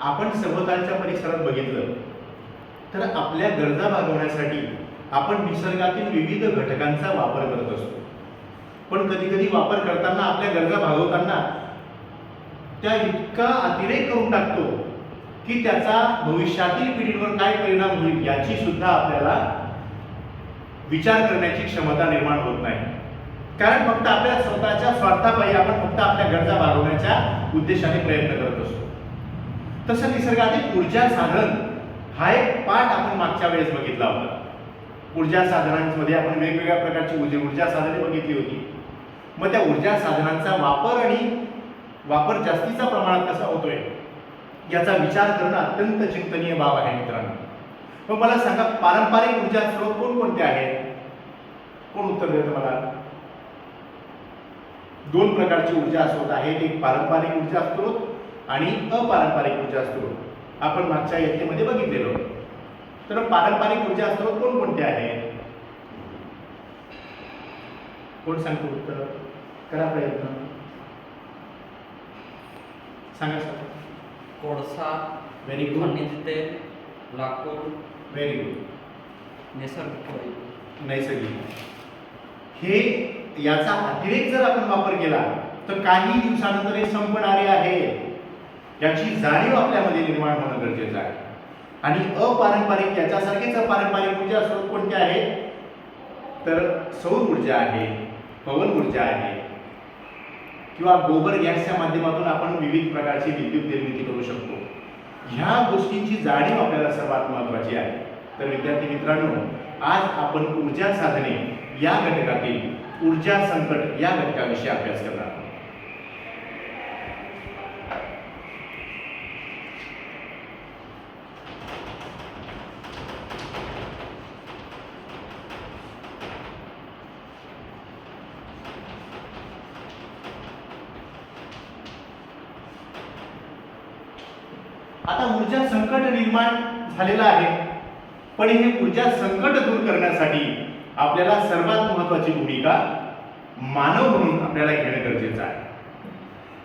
आपण सभोवतालच्या परिसरात बघितलं तर आपल्या गरजा भागवण्यासाठी आपण निसर्गातील विविध घटकांचा वापर करत असतो. पण कधी कधी वापर करताना आपल्या गरजा भागवताना त्या इतका अतिरेक करून टाकतो की त्याचा भविष्यातील पिढीवर काय परिणाम होईल याची सुद्धा आपल्याला विचार करण्याची क्षमता निर्माण होत नाही. कारण फक्त आपल्या स्वतःच्या स्वार्थापायी आपण फक्त आपल्या गरजा भागवण्याच्या उद्देशाने प्रयत्न करत असतो. तसं निसर्गातील ऊर्जा साधन हा एक पाठ आपण मागच्या वेळेस बघितला होता. ऊर्जा साधनांमध्ये आपण वेगवेगळ्या प्रकारची ऊर्जा ऊर्जा साधने बघितली होती. मग त्या ऊर्जा साधनांचा वापर आणि वापर जास्तीचा प्रमाणात कसा होतोय याचा विचार करणं अत्यंत चिंतनीय बाब आहे मित्रांनो. मग मला सांगा पारंपरिक ऊर्जा स्रोत कोणकोणते आहेत? कोण उत्तर देतं मला? दोन प्रकारची ऊर्जा स्रोत आहेत. एक पारंपरिक ऊर्जा स्रोत आणि अपारंपरिक ऊर्जा स्रोत आपण मागच्या इयत्तेमध्ये बघितलेलो. तर पारंपरिक ऊर्जा स्रोत कोणकोणते आहेत कोण सांगतो उत्तर? करा प्रयत्न. सांगा सर कोळसा व्हेरी गुड तेल लाकूड व्हेरी गुड नैसर्गिक नैसर्गिक. हे याचा अतिरेक जर आपण वापर केला तर काही दिवसानंतर हे संपणारे आहे. याची जाणीव आपल्यामध्ये निर्माण होणं गरजेचं आहे. आणि अपारंपरिक याच्यासारखेच अपारंपरिक ऊर्जा स्रोत कोणते आहेत तर सौर ऊर्जा आहे पवन ऊर्जा आहे. किंवा गोबर गॅसच्या माध्यमातून आपण विविध प्रकारची विद्युत निर्मिती करू शकतो. ह्या गोष्टींची जाणीव आपल्याला सर्वात महत्वाची आहे. तर विद्यार्थी मित्रांनो आज आपण ऊर्जा साधने या घटकातील ऊर्जा संकट या घटकाविषयी अभ्यास करणार आहोत. आता ऊर्जा संकट निर्माण झालेलं आहे. पण हे ऊर्जा संकट दूर करण्यासाठी आपल्याला सर्वात महत्वाची भूमिका मानव म्हणून आपल्याला घेणं गरजेचं आहे.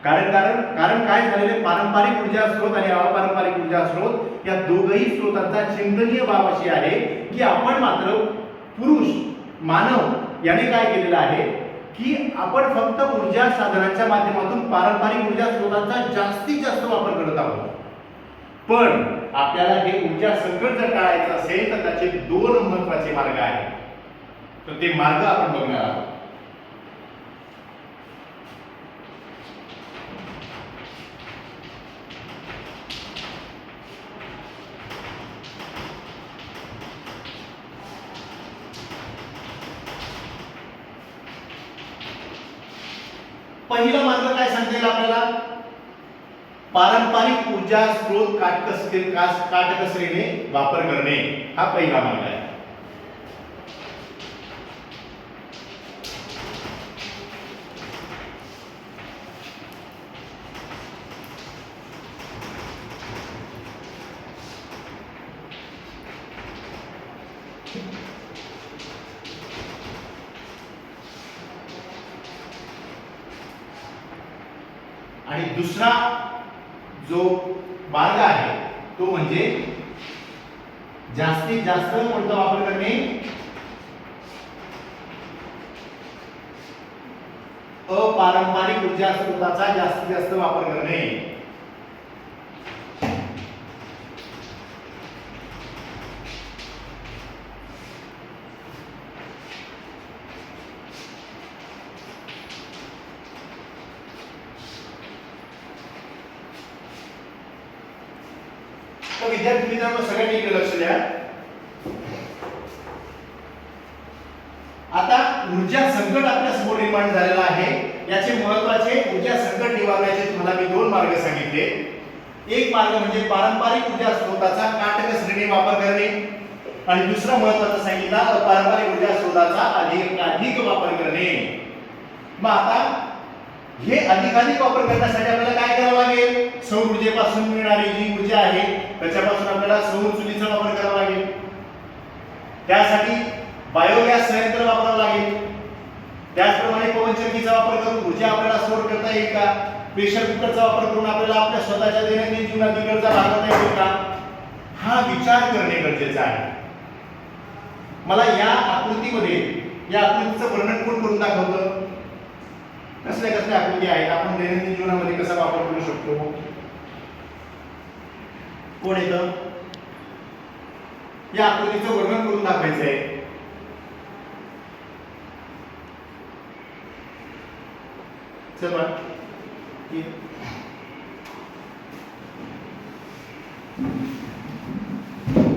कारण कारण कारण काय झालेले पारंपरिक ऊर्जा स्रोत आणि अपारंपरिक ऊर्जा स्रोत या दोघही स्रोतांचा चिंतनीय बाब अशी आहे की आपण मात्र पुरुष मानव याने काय केलेलं आहे? की आपण फक्त ऊर्जा साधनांच्या माध्यमातून पारंपरिक ऊर्जा स्रोतांचा जास्तीत जास्त वापर करत आहोत. पण आपल्याला हे ऊर्जा संकट जर टाळायचं असेल तर त्याचे दोन महत्त्वाचे मार्ग आहेत. तर ते मार्ग आपण बघणार आहोत. पहिला मार्ग काय सांगता आपल्याला? पारंपरिक ऊर्जा स्रोत काटकसरी काटकसरीने वापर करणे हा पहिला मार्ग आहे. आणि दुसरा जो मार्ग आहे तो म्हणजे जास्तीत जास्त कोणता वापर करणे? अपारंपरिक ऊर्जा स्रोताचा जास्तीत जास्त वापर करणे. तर विद्यार्थी मित्रांनो सगळ्यांनी इकडे लक्ष द्या. आता ऊर्जा संकट आपल्यासमोर निर्माण झालेला आहे. याचे महत्त्वाचे ऊर्जा संकट निवारण्याचे तुम्हाला मी दोन मार्ग सांगितले. एक मार्ग म्हणजे पारंपरिक ऊर्जा स्रोताचा काटकसरीने वापर करणे. आणि दुसरा महत्त्वाचा सांगितला पारंपरिक ऊर्जा स्रोताचा अधिक अधिक वापर करणे. मग आता हे अधिकाधिक वापर करण्यासाठी आपल्याला काय करावं लागेल? सौर ऊर्जेपासून मिळणारी जी ऊर्जा आहे त्याच्यापासून आपल्याला सौर चुलीचा वापर करावा लागेल. त्यासाठी बायोगॅस संयंत्र वापरावं लागेल. त्याचप्रमाणे पवनचक्कीचा वापर करून ऊर्जा आपल्याला स्टोर करता येईल का? प्रेशर कुकरचा वापर करून आपल्याला आपल्या स्वतःच्या दैनंदिन जीवनातील गरजा भागवता येईल का? हा विचार करणे गरजेचं आहे. मला या आकृतीमध्ये या आकृतीचं वर्णन कोण करून दाखवतं? कसल्या कसल्या आकृती आहेत? आपण दैनंदिन जीवनामध्ये कसा वापर करू शकतो? कोण येतं? या आकृतीचं वर्णन करून दाखवायचं आहे. चल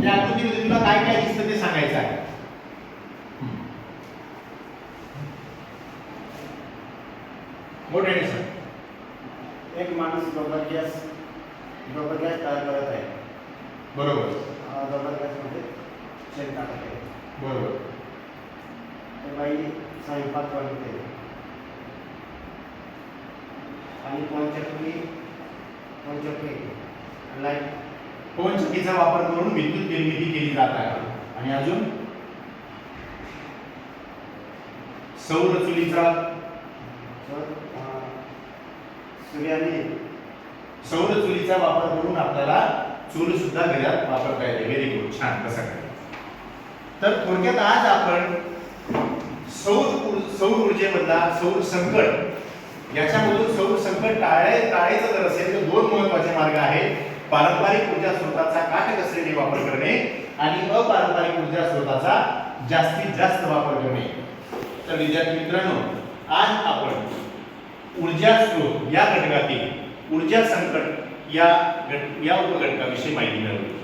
या आकृतीमध्ये तुला काय काय दिसतं ते सांगायचं आहे. मोठ्याने सांग एक माणूस गोबर गॅस गोबर गॅस तयार करत आहे. बरोबर. गोबर गॅसमध्ये शेण टाकत आहे. बरोबर. ते बाई स्वयंपाक बनवते. आणि पंचक्री पंचक्री लाइट पवन चक्कीचा वापर करून विद्युत निर्मिती केली जात आहे. आणि अजून? सौर चुलीचा सूर्याने सौर चुलीचा वापर करून आपल्याला चूल सुद्धा घरात वापरता येते. व्हेरी गुड छान. कसं काय तर थोडक्यात आज आपण सौर सौर ऊर्जेमधला सौर संकट याच्यामधून सौर संकट टाळे टाळायचं जर असेल तर दोन महत्त्वाचे मार्ग आहेत. पारंपरिक ऊर्जा स्रोताचा काटकसरीने वापर करणे आणि अपारंपरिक ऊर्जा स्रोताचा जास्तीत जास्त वापर करणे. तर विद्यार्थी मित्रांनो आज आपण ऊर्जा स्रोत या घटकातील ऊर्जा संकट या घट या उपघटकाविषयी माहिती मिळवली.